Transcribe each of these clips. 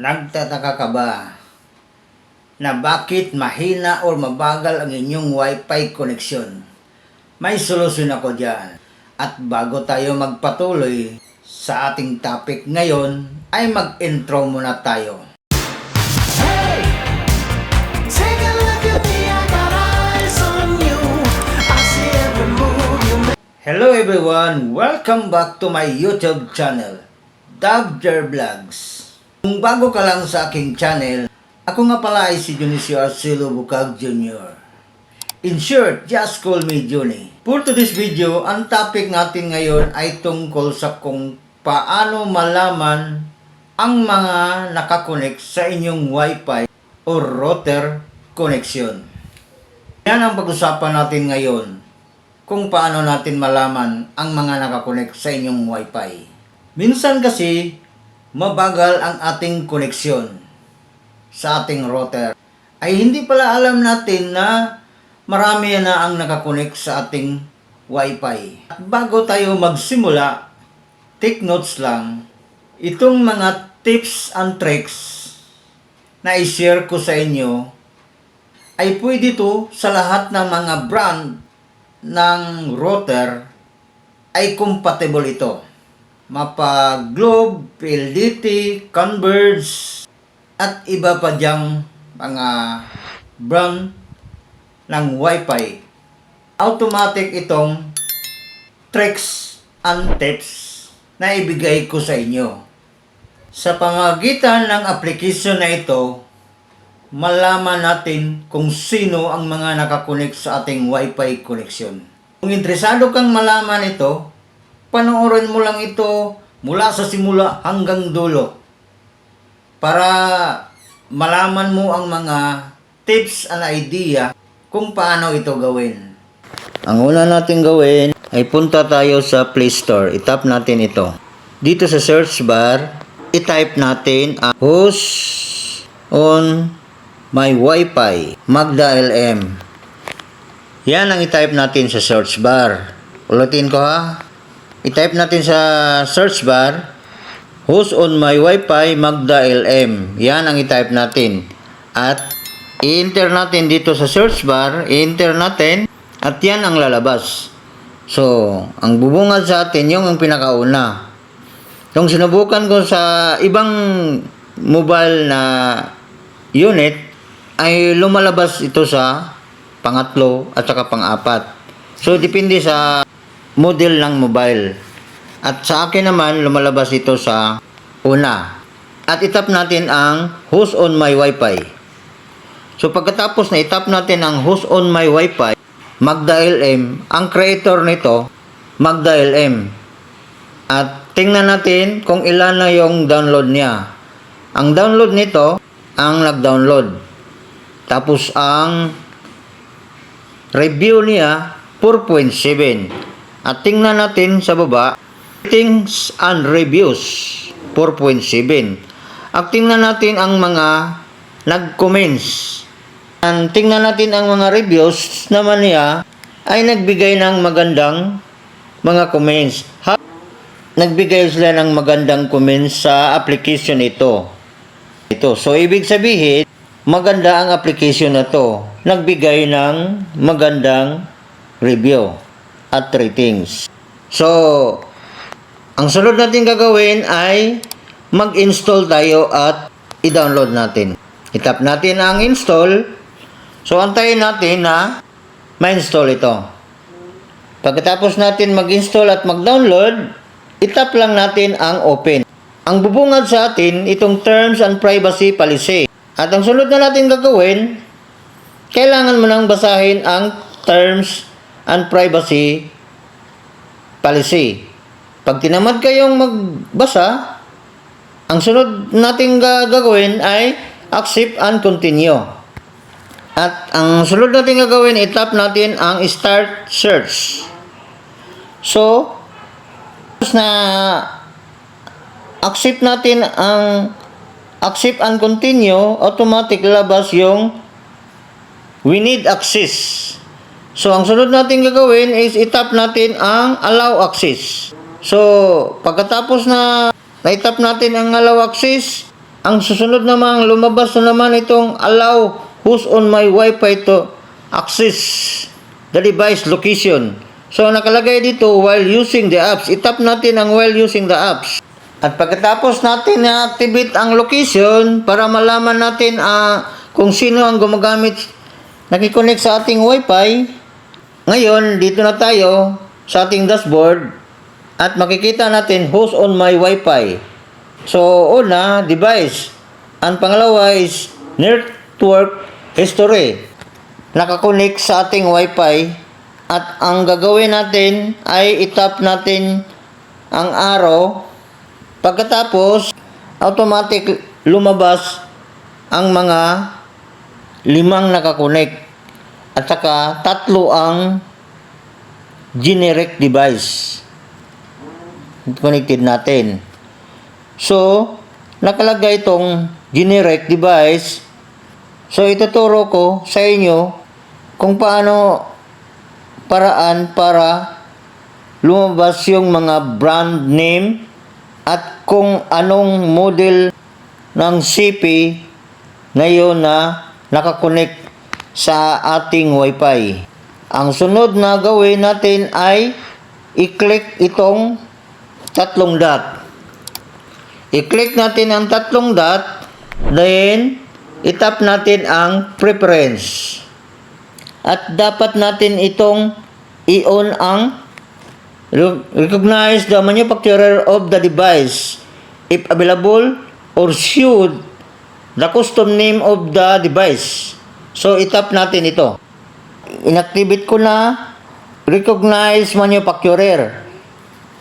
Nagtataka ka ba na bakit mahina or mabagal ang inyong wifi connection? May solusyon ako dyan. At bago tayo magpatuloy sa ating topic ngayon, ay mag-intro muna tayo. Hello everyone! Welcome back to my YouTube channel, Dabjer Vlogs. Kung bago ka lang sa aking channel, ako nga pala ay si Dionisio Arcelo Bukag Jr. In short, just call me Juni. For today's video, ang topic natin ngayon ay tungkol sa kung paano malaman ang mga nakakonect sa inyong Wi-Fi o router connection. Yan ang pag-usapan natin ngayon kung paano natin malaman ang mga nakakonect sa inyong Wi-Fi. Minsan kasi, mabagal ang ating koneksyon sa ating router. Ay hindi pala alam natin na marami na ang nakakonect sa ating Wi-Fi. At bago tayo magsimula, take notes lang, itong mga tips and tricks na i-share ko sa inyo ay pwede to sa lahat ng mga brand ng router ay compatible ito. Mapa Globe, PLDT, Converge, at iba pa diyang mga brand ng Wi-Fi. Automatic itong tricks and tips na ibigay ko sa inyo. Sa pamagitan ng application na ito, malaman natin kung sino ang mga nakakonect sa ating Wi-Fi connection. Kung interesado kang malaman ito, panoorin mo lang ito mula sa simula hanggang dulo para malaman mo ang mga tips and idea kung paano ito gawin. Ang una natin gawin ay punta tayo sa Play Store. I-tap natin ito. Dito sa search bar, i-type natin ang host on my Wi-Fi, Magda LM. Yan ang i-type natin sa search bar. Ulitin ko ha. I-type natin sa search bar, host on my Wi-Fi, Magda LM. Yan ang i-type natin. At i-enter natin dito sa search bar, i-enter natin, at yan ang lalabas. So, ang bubungad sa atin, yung ang pinakauna. Yung sinubukan ko sa ibang mobile na unit, ay lumalabas ito sa pangatlo at saka pang-apat. So, depende sa model ng mobile. At sa akin naman, lumalabas ito sa una. At itap natin ang host on my Wi-Fi. So, pagkatapos na itap natin ang host on my Wi-Fi, Magda LM, ang creator nito, Magda LM. At tingnan natin kung ilan na yung download niya. Ang download nito, ang nag-download. Tapos ang review niya, 4.7. At tingnan natin sa baba, ratings and reviews, 4.7. At tingnan natin ang mga nag-comments. At tingnan natin ang mga reviews naman niya ay nagbigay ng magandang mga comments. Ha- nagbigay sila ng magandang comments sa application ito. Ito. So, ibig sabihin, maganda ang application na to. Nagbigay ng magandang review at ratings. So, ang sunod natin gagawin ay mag-install tayo at i-download natin. Itap natin ang install. So, antayin natin na ma-install ito. Pagkatapos natin mag-install at mag-download, itap lang natin ang open. Ang bubungad sa atin, itong terms and privacy policy. At ang sunod na natin gagawin, kailangan mo nang basahin ang terms and privacy policy. Pag tinamad kayong magbasa, ang sunod nating ga- gagawin ay accept and continue. At ang sunod natin gagawin, itap natin ang start search. So, na accept natin ang accept and continue, automatic labas yung we need access. So, ang sunod natin gagawin is itap natin ang allow access. So, pagkatapos na na-tap natin ang allow access, Ang susunod namang lumabas na naman itong allow who's on my wifi to access the device location. So nakalagay dito while using the apps. Itap natin ang while using the apps. At pagkatapos natin na-activate ang location para malaman natin ah, kung sino ang gumagamit nakikonnect sa ating wifi, ngayon dito na tayo sa ating dashboard at makikita natin who's on my wifi. So, una, device. Ang pangalawa is network history. Nakakonect sa ating wifi at ang gagawin natin ay itap natin ang arrow. Pagkatapos, automatic lumabas ang mga limang nakakonect at saka tatlo ang generic device connected natin. So, nakalagay itong generic device. So, ituturo ko sa inyo kung paano paraan para lumabas yung mga brand name at kung anong model ng CP ngayon na nakakonect sa ating wifi. Ang sunod na gawin natin ay i-click itong tatlong dot. I-click natin ang tatlong dot, then itap natin ang preference. At dapat natin itong i-on ang re- recognize the manufacturer of the device if available or should the custom name of the device. So itap natin ito. Inactivate ko na recognize manufacturer.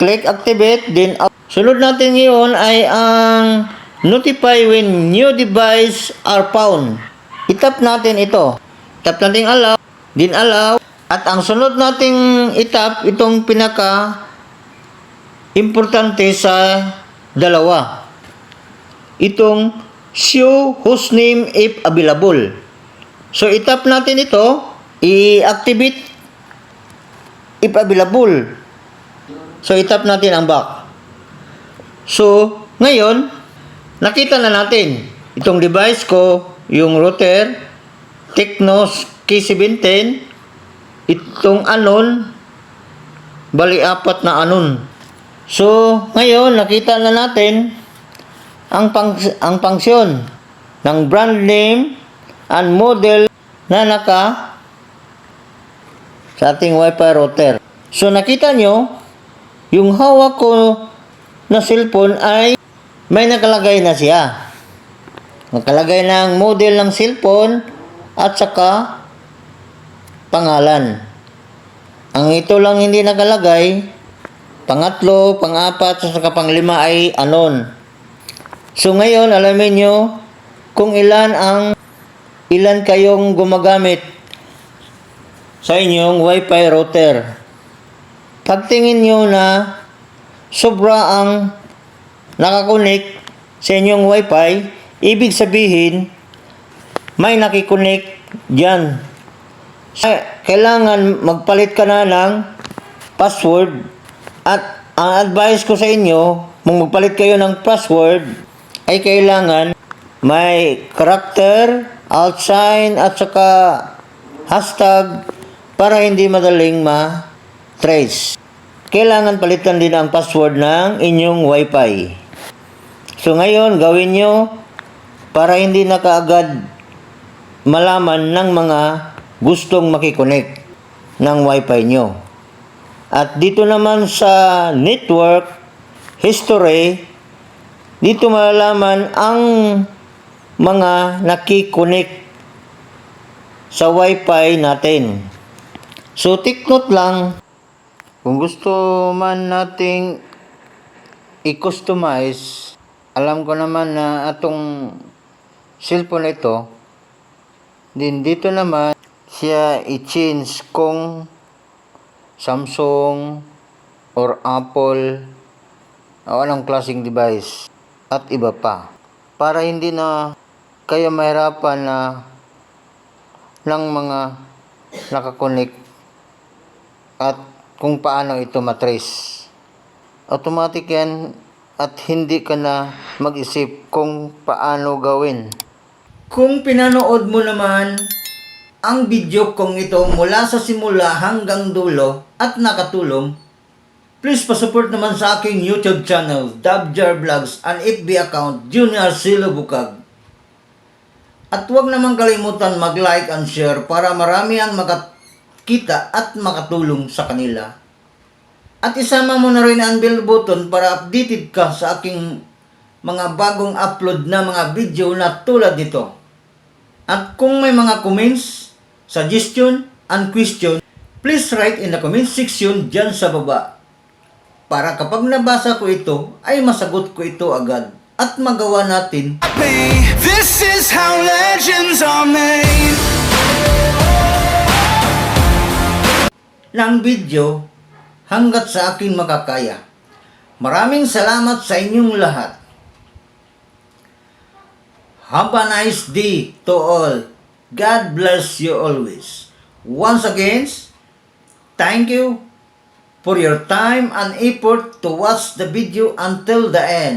Click activate, then out. Sunod natin ngayon ay ang notify when new device are found. Itap natin ito. Tap natin allow, then allow. At ang sunod nating itap, itong pinaka importante sa dalawa. Itong show host name if available. So itap natin ito, i-activate if available. So, itap natin ang back. So, ngayon, nakita na natin itong device ko, yung router, Tecnos K710, itong anon, bali apat na anon. So, ngayon, nakita na natin ang, pang, ang function ng brand name and model na naka sa ating Wi-Fi router. So nakita nyo, yung hawak ko na cellphone ay may nakalagay na siya. Nakalagay ng model ng cellphone at saka pangalan. Ang ito lang hindi nakalagay, pangatlo, pangapat, at saka panglima ay anon. So ngayon, alamin nyo kung ilan ang ilan kayong gumagamit sa inyong wifi router. Pagtingin nyo na sobra ang nakakonek sa inyong wifi, ibig sabihin, may nakikonek dyan. Kailangan magpalit ka na ng password at ang advice ko sa inyo, kung magpalit kayo ng password, ay kailangan may character, alt sign, at saka hashtag para hindi madaling ma-trace. Kailangan palitan din ang password ng inyong wifi. So ngayon, gawin nyo para hindi na kaagad malaman ng mga gustong makikonek ng wifi nyo. At dito naman sa network history, dito malalaman ang mga nakikonek sa wifi natin. So, take note lang, kung gusto man nating i-customize, alam ko naman na atong cellphone ito, din dito naman siya i-change kung Samsung or Apple o anong klaseng device at iba pa. Para hindi na kayo mahirapan na ng mga nakakonect at kung paano ito matrace. Automatic yan at hindi ka na mag-isip kung paano gawin. Kung pinanood mo naman ang video kong ito mula sa simula hanggang dulo at nakatulong, please pasupport naman sa aking YouTube channel, Dabjar Vlogs, and FB account, Junior Silo Bukag. At huwag naman kalimutan mag-like and share para marami ang makakita at makatulong sa kanila. At isama mo na rin ang bell button para updated ka sa aking mga bagong upload na mga video na tulad nito. At kung may mga comments, suggestion, and question, please write in the comment section dyan sa baba. Para kapag nabasa ko ito, ay masagot ko ito agad at magawa natin this is how legends are made. ng video hanggat sa aking makakaya. Maraming salamat sa inyong lahat. Have a nice day to all. God bless you always. Once again, thank you for your time and effort to watch the video until the end.